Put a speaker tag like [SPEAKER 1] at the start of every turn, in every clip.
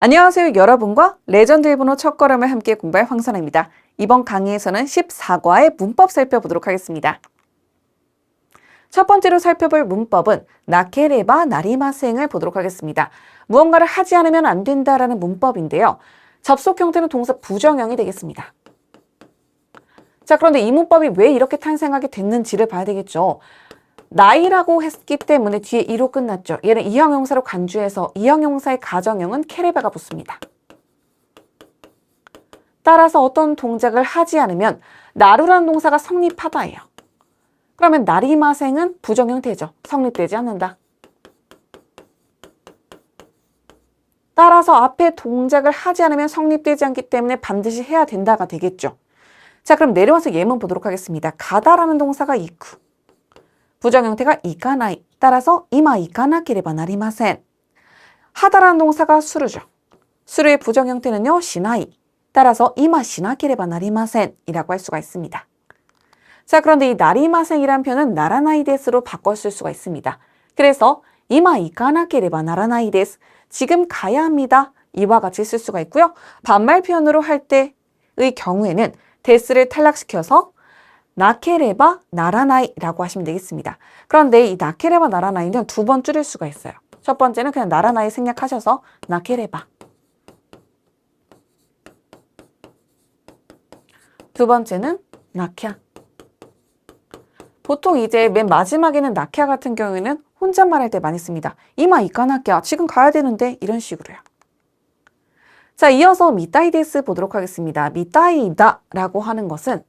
[SPEAKER 1] 안녕하세요. 여러분과 레전드 일본어 첫 걸음을 함께 공부할 황선아입니다. 이번 강의에서는 14과의 문법 살펴보도록 하겠습니다. 첫 번째로 살펴볼 문법은 나케레바 나리마생을 보도록 하겠습니다. 무언가를 하지 않으면 안 된다라는 문법인데요. 접속 형태는 동사 부정형이 되겠습니다. 자, 그런데 이 문법이 왜 이렇게 탄생하게 됐는지를 봐야 되겠죠. 나이라고 했기 때문에 뒤에 이로 끝났죠. 얘는 이형용사로 간주해서 이형용사의 가정형은 케레바가 붙습니다. 따라서 어떤 동작을 하지 않으면 나루라는 동사가 성립하다예요. 그러면 나리마생은 부정형 되죠. 성립되지 않는다. 따라서 앞에 동작을 하지 않으면 성립되지 않기 때문에 반드시 해야 된다가 되겠죠. 자, 그럼 내려와서 예문 보도록 하겠습니다. 가다라는 동사가 이쿠. 부정 형태가 이까나이. 따라서 이마 이까나케레바 나리마센. 하다라는 동사가 수르죠. 수르의 부정 형태는요, 시나이. 따라서 이마 시나케레바 나리마센 이라고 할 수가 있습니다. 자, 그런데 이 나리마센이란 표현은 나라나이 데스로 바꿔 쓸 수가 있습니다. 그래서 이마 이까나케레바 나라나이 데스. 지금 가야 합니다. 이와 같이 쓸 수가 있고요. 반말 표현으로 할 때의 경우에는 데스를 탈락시켜서 나케레바 나라나이라고 하시면 되겠습니다. 그런데 이 나케레바 나라나이는 두 번 줄일 수가 있어요. 첫 번째는 그냥 나라나이 생략하셔서 나케레바. 두 번째는 나캬. 보통 이제 맨 마지막에는 나캬 같은 경우에는 혼잣말 할 때 많이 씁니다. 이마 이까나캬. 지금 가야 되는데 이런 식으로요. 자, 이어서 미타이데스 보도록 하겠습니다. 미타이다라고 하는 것은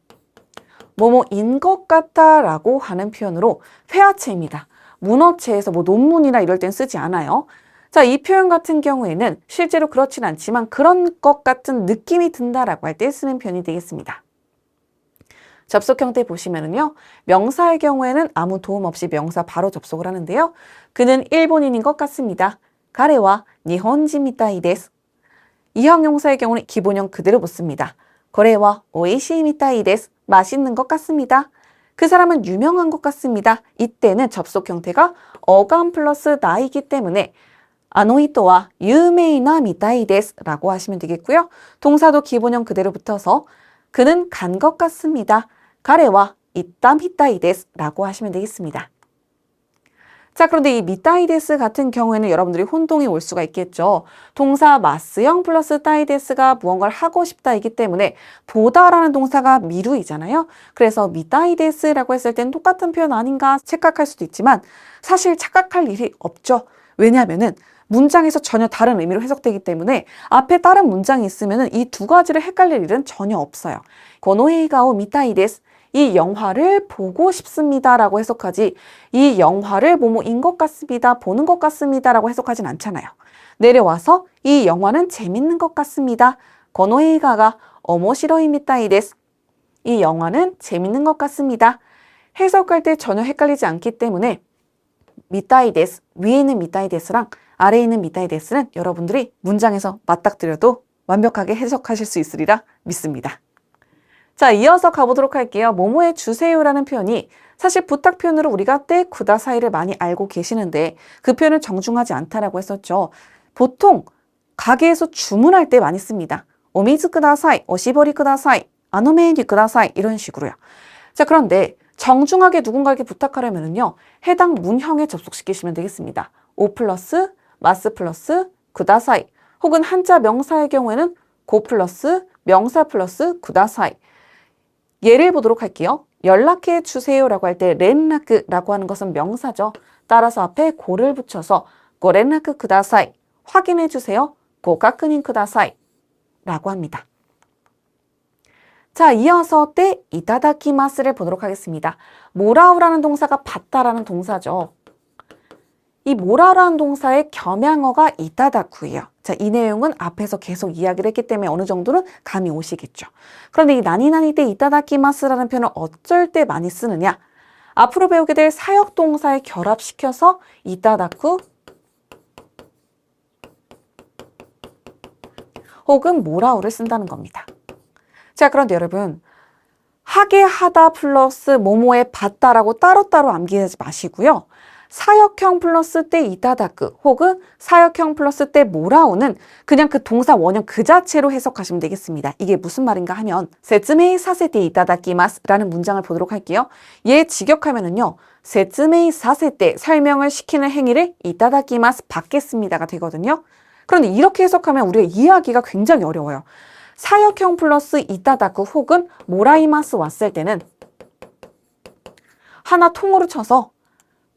[SPEAKER 1] 뭐뭐인 것 같다라고 하는 표현으로 회화체입니다. 문어체에서 뭐 논문이나 이럴 땐 쓰지 않아요. 자, 이 표현 같은 경우에는 실제로 그렇진 않지만 그런 것 같은 느낌이 든다라고 할 때 쓰는 표현이 되겠습니다. 접속 형태 보시면은요. 명사의 경우에는 아무 도움 없이 명사 바로 접속을 하는데요. 그는 일본인인 것 같습니다. 가레와 니혼지 미타이 데스. 이형용사의 경우는 기본형 그대로 붙습니다. 거래와 오이시 미타이 데스. 맛있는 것 같습니다. 그 사람은 유명한 것 같습니다. 이때는 접속 형태가 어감 플러스 나이기 때문에 아노이토와 유메이나 미타이 데스라고 하시면 되겠고요. 동사도 기본형 그대로 붙어서 그는 간 것 같습니다. 가래와 이땀 히타이 데스라고 하시면 되겠습니다. 자, 그런데 이 미타이데스 같은 경우에는 여러분들이 혼동이 올 수가 있겠죠. 동사 마스형 플러스 따이데스가 무언가를 하고 싶다이기 때문에 보다라는 동사가 미루이잖아요. 그래서 미타이데스라고 했을 땐 똑같은 표현 아닌가 착각할 수도 있지만 사실 착각할 일이 없죠. 왜냐하면은 문장에서 전혀 다른 의미로 해석되기 때문에 앞에 다른 문장이 있으면 이 두 가지를 헷갈릴 일은 전혀 없어요. 고노헤이가오 미타이데스 이 영화를 보고 싶습니다 라고 해석하지 이 영화를 뭐뭐인 것 같습니다. 보는 것 같습니다 라고 해석하진 않잖아요. 내려와서 이 영화는 재밌는 것 같습니다. 거노에이가가 어머시러이미타이데스. 이 영화는 재밌는 것 같습니다. 해석할 때 전혀 헷갈리지 않기 때문에 미타이데스 위에 있는 미타이데스랑 아래에 있는 미타이데스는 여러분들이 문장에서 맞닥뜨려도 완벽하게 해석하실 수 있으리라 믿습니다. 자, 이어서 가보도록 할게요. 뭐뭐해 주세요라는 표현이 사실 부탁 표현으로 우리가 때 구다 사이를 많이 알고 계시는데 그 표현을 정중하지 않다라고 했었죠. 보통 가게에서 주문할 때 많이 씁니다. 오미즈 크다사이, 오시버리 크다사이, 아노메니 크다사이 이런 식으로요. 자, 그런데 정중하게 누군가에게 부탁하려면요. 해당 문형에 접속시키시면 되겠습니다. 오 플러스, 마스 플러스, 구다사이 혹은 한자 명사의 경우에는 고 플러스, 명사 플러스, 구다사이 예를 보도록 할게요. 연락해 주세요라고 할 때 렌라크라고 하는 것은 명사죠. 따라서 앞에 고를 붙여서 고렌라크 크다사이 확인해 주세요. 고가크닝 크다사이 라고 합니다. 자, 이어서 때 이타다키마스를 보도록 하겠습니다. 모라우라는 동사가 받다라는 동사죠. 이 모라라는 동사의 겸양어가 이타다쿠예요. 자, 이 내용은 앞에서 계속 이야기를 했기 때문에 어느 정도는 감이 오시겠죠. 그런데 이 나니나니 때 이타다키마스라는 표현을 어쩔 때 많이 쓰느냐? 앞으로 배우게 될 사역 동사에 결합시켜서 이타다쿠 혹은 모라우를 쓴다는 겁니다. 자, 그런데 여러분 하게 하다 플러스 모모에 받다라고 따로따로 암기하지 마시고요. 사역형 플러스 때 이따다크 혹은 사역형 플러스 때 몰아오는 그냥 그 동사 원형 그 자체로 해석하시면 되겠습니다. 이게 무슨 말인가 하면 세츠메이 사세테 이따다키마스 라는 문장을 보도록 할게요. 얘 직역하면은요. 세츠메이 사세테 설명을 시키는 행위를 이따다키마스 받겠습니다가 되거든요. 그런데 이렇게 해석하면 우리가 이해하기가 굉장히 어려워요. 사역형 플러스 이따다크 혹은 모라이마스 왔을 때는 하나 통으로 쳐서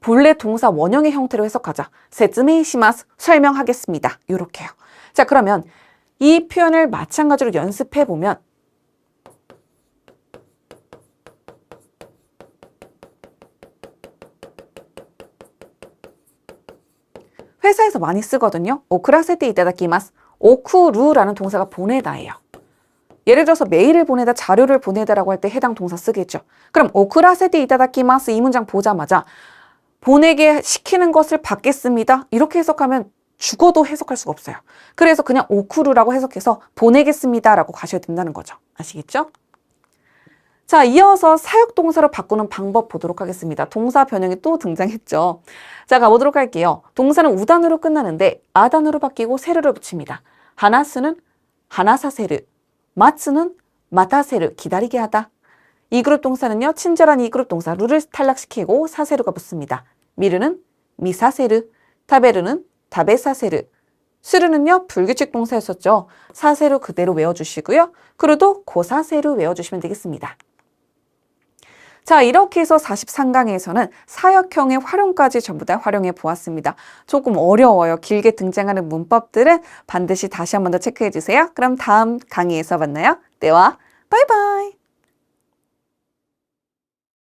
[SPEAKER 1] 본래 동사 원형의 형태로 해석하자. 세즈메이시마스 설명하겠습니다. 요렇게요. 자, 그러면 이 표현을 마찬가지로 연습해 보면 회사에서 많이 쓰거든요. 오크라세테 이타다키마스. 오쿠루라는 동사가 보내다예요. 예를 들어서 메일을 보내다, 자료를 보내다라고 할 때 해당 동사 쓰겠죠. 그럼 오크라세테 이타다키마스 이 문장 보자마자 보내게 시키는 것을 받겠습니다. 이렇게 해석하면 죽어도 해석할 수가 없어요. 그래서 그냥 오쿠루라고 해석해서 보내겠습니다라고 가셔야 된다는 거죠. 아시겠죠? 자, 이어서 사역동사로 바꾸는 방법 보도록 하겠습니다. 동사 변형이 또 등장했죠. 자, 가보도록 할게요. 동사는 우단으로 끝나는데 아단으로 바뀌고 세르를 붙입니다. 하나스는 하나사세르, 마츠는 마타세르, 기다리게 하다. 이 그룹 동사는요, 친절한 이 그룹 동사 루를 탈락시키고 사세르가 붙습니다. 미르는 미사세르, 타베르는 다베사세르, 스르는요, 불규칙 동사였었죠. 사세르 그대로 외워주시고요. 그래도 고사세르 외워주시면 되겠습니다. 자, 이렇게 해서 43강에서는 사역형의 활용까지 전부 다 활용해 보았습니다. 조금 어려워요. 길게 등장하는 문법들은 반드시 다시 한 번 더 체크해 주세요. 그럼 다음 강의에서 만나요. 때와 바이바이.